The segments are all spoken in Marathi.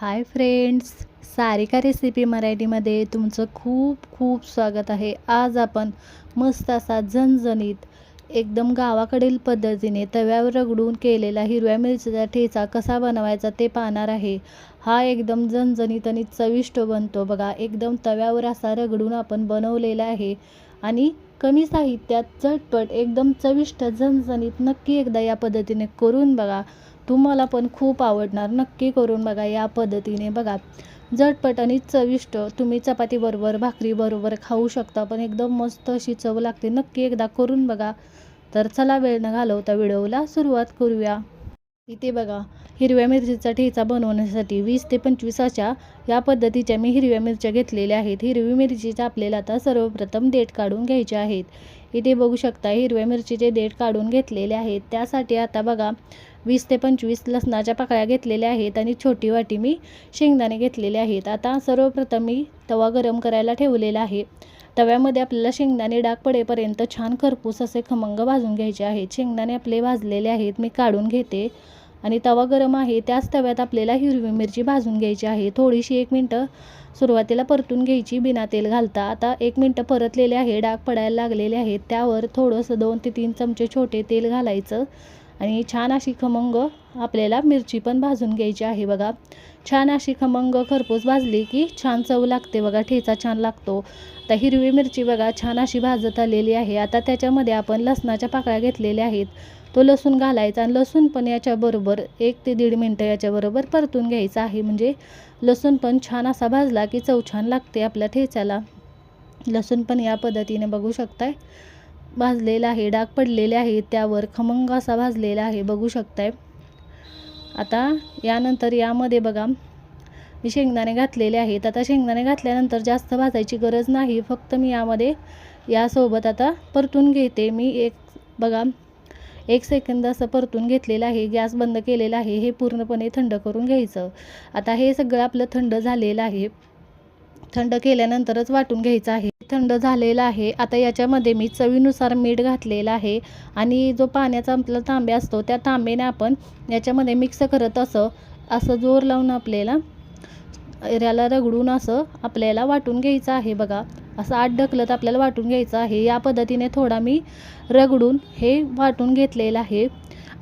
हाय फ्रेंड्स सारिका रेसिपी मराठीमध्ये तुमचं खूप खूप स्वागत आहे. आज आपण मस्त असा झणझणीत एकदम गावाकडील पद्धतीने तव्यावर रगडून केलेला हिरव्या मिरचीचा ठेचा कसा बनवायचा ते पाहणार आहे. हा एकदम झणझणीत आणि चविष्ट बनतो बघा. एकदम तव्यावर असा रगडून आपण बनवलेला आहे. आणि कमी साहित्यात झटपट एकदम चविष्ट झणझणीत नक्की एकदा या पद्धतीने करून बघा. तुम्हाला पण खूप आवडणार. नक्की करून बघा या पद्धतीने बघा. झटपट आणि चविष्ट तुम्ही चपातीबरोबर भाकरीबरोबर खाऊ शकता पण एकदम मस्त अशी चव लागते. नक्की एकदा करून बघा. तर चला वेळ न घालवता व्हिडिओला सुरुवात करूया. इथे बघा हिरव्या मिरचीचा ठेचा बनवण्यासाठी वीस ते पंचवीसाच्या या पद्धतीच्या मी हिरव्या मिरच्या घेतलेल्या आहेत. हिरवी मिरचीच्या आपल्याला आता सर्वप्रथम देठ काढून घ्यायचे आहेत. इथे बघू शकता हिरव्या मिरचीचे देठ काढून घेतलेले आहेत. त्यासाठी आता बघा वीस ते पंचवीस लसणाच्या पाकळ्या घेतलेल्या आहेत आणि छोटी वाटी मी शेंगदाणे घेतलेले आहेत. आता सर्वप्रथम मी तवा गरम करायला ठेवलेला आहे. तव्यामध्ये आपल्याला शेंगदाणे डाग पडेपर्यंत छान खरपूस असे खमंग भाजून घ्यायचे आहेत. शेंगदाणे आपले भाजलेले आहेत मी काढून घेते. आणि तवा गरम आहे त्याच तव्यात आपल्याला हिरवी मिरची भाजून घ्यायची आहे. थोडीशी एक मिनटं सुरुवातीला परतून घ्यायची बिना तेल घालता. आता एक मिनटं परतलेले आहे डाग पडायला लागलेले आहेत. त्यावर थोडंसं दोन ते तीन चमचे छोटे तेल घालायचं. आणि छान अशी खमंग आपल्याला मिरची पण भाजून घ्यायची आहे बघा. छान अशी खमंग खरपूस भाजली की छान चव लागते बघा ठेचा छान लागतो. आता हिरवी मिरची बघा छान अशी भाजत आलेली आहे. आता त्याच्यामध्ये आपण लसणाच्या पाकळ्या घेतलेल्या आहेत. तो लसूण घालायचा आणि लसूण पण याच्याबरोबर एक ते दीड मिनटं याच्याबरोबर परतून घ्यायचा आहे. म्हणजे लसूण पण छान असा भाजला की चव छान लागते आपल्या ठेच्याला लसूण पण या पद्धतीने बघू शकताय. भाजलेला आहे डाग पडलेले आहे त्यावर खमंग असा भाजलेला आहे बघू शकताय. आता यानंतर यामध्ये बघा मी शेंगदाणे घातलेले आहेत. आता शेंगदाणे घातल्यानंतर जास्त भाजायची गरज नाही फक्त मी यामध्ये यासोबत आता परतून घेते. मी एक बघा एक सेकंद असं परतून घेतलेलं आहे गॅस बंद केलेला आहे हे पूर्णपणे थंड करून घ्यायचं. आता हे सगळं आपलं थंड झालेलं आहे. थंड केल्यानंतरच वाटून घ्यायचं आहे. थंड झालेलं आहे. आता याच्यामध्ये मी चवीनुसार मीठ घातलेलं आहे आणि जो पाण्याचा आपला तांबे असतो त्या तांब्याने आपण याच्यामध्ये मिक्स करत असं असं जोर लावून आपल्याला याला रगडून असं आपल्याला वाटून घ्यायचं आहे बघा. असं आठ ढकलत आपल्याला वाटून घ्यायचं आहे. या पद्धतीने थोडा मी रगडून हे वाटून घेतलेलं आहे.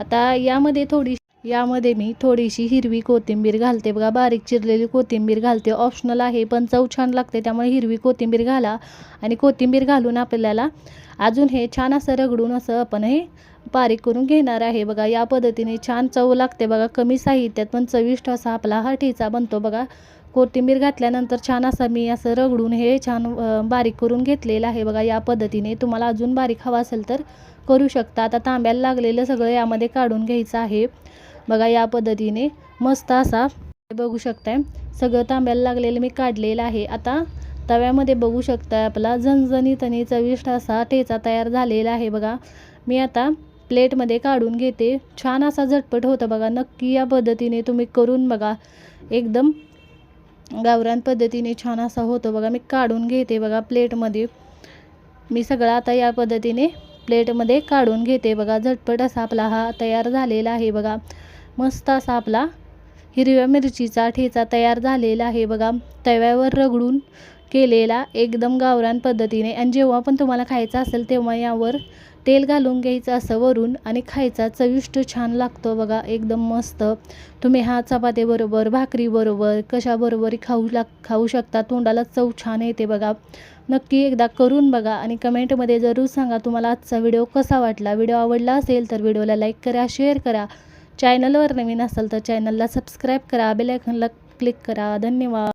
आता यामध्ये थोडी यामध्ये मी थोडीशी हिरवी कोथिंबीर घालते. बघा बारीक चिरलेली कोथिंबीर घालते. ऑप्शनल आहे पण चव छान लागते त्यामुळे हिरवी कोथिंबीर घाला. आणि कोथिंबीर घालून आपल्याला अजून हे छान असं रगडून असं आपण हे बारीक करून घेणार आहे. बघा या पद्धतीने छान चव लागते. बघा कमी साहित्यात पण चविष्ट असा आपला हा ठेचा बनतो. बघा कोथिंबीर घातल्यानंतर छान असा मी असं रगडून हे छान बारीक करून घेतलेलं आहे. बघा या पद्धतीने तुम्हाला अजून बारीक हवा असेल तर करू शकता. आता तांब्याला लागलेलं सगळं यामध्ये काढून घ्यायचं आहे. बघा या पद्धतीने मस्त असा बघू शकताय. सगळं तांब्याला लागलेलं मी काढलेलं आहे. आता तव्यामध्ये बघू शकताय आपला झणझणीत आणि चविष्ट असा ठेचा तयार झालेला आहे. बघा मी आता प्लेटमध्ये काढून घेते. छान असा झटपट होतं बघा. नक्की या पद्धतीने तुम्ही करून बघा. एकदम गावरान पद्धतीने छान असा होतो बघा. मी काढून घेते बघा प्लेटमध्ये. मी सगळं आता या पद्धतीने प्लेटमध्ये काढून घेते बघा. झटपट असा आपला हा तयार झालेला आहे बघा. मस्त असा आपला हिरव्या मिरचीचा ठेचा तयार झालेला आहे बघा. तव्यावर रगडून केलेला एकदम गावरान पद्धतीने. आणि जेव्हा पण तुम्हाला खायचं असेल तेव्हा यावर तेल घालून घ्यायचं असं वरून आणि खायचा चविष्ट छान लागतो बघा एकदम मस्त. तुम्ही हा चपातीबरोबर भाकरीबरोबर कशाबरोबर खाऊ लाग खाऊ शकता तोंडाला चव छान येते बघा. नक्की एकदा करून बघा आणि कमेंटमध्ये जरूर सांगा तुम्हाला आजचा व्हिडिओ कसा वाटला. व्हिडिओ आवडला असेल तर व्हिडिओला लाईक करा शेअर करा. चॅनलवर नवीन असाल तर चॅनलला सबस्क्राईब करा बेलायकनला क्लिक करा. धन्यवाद.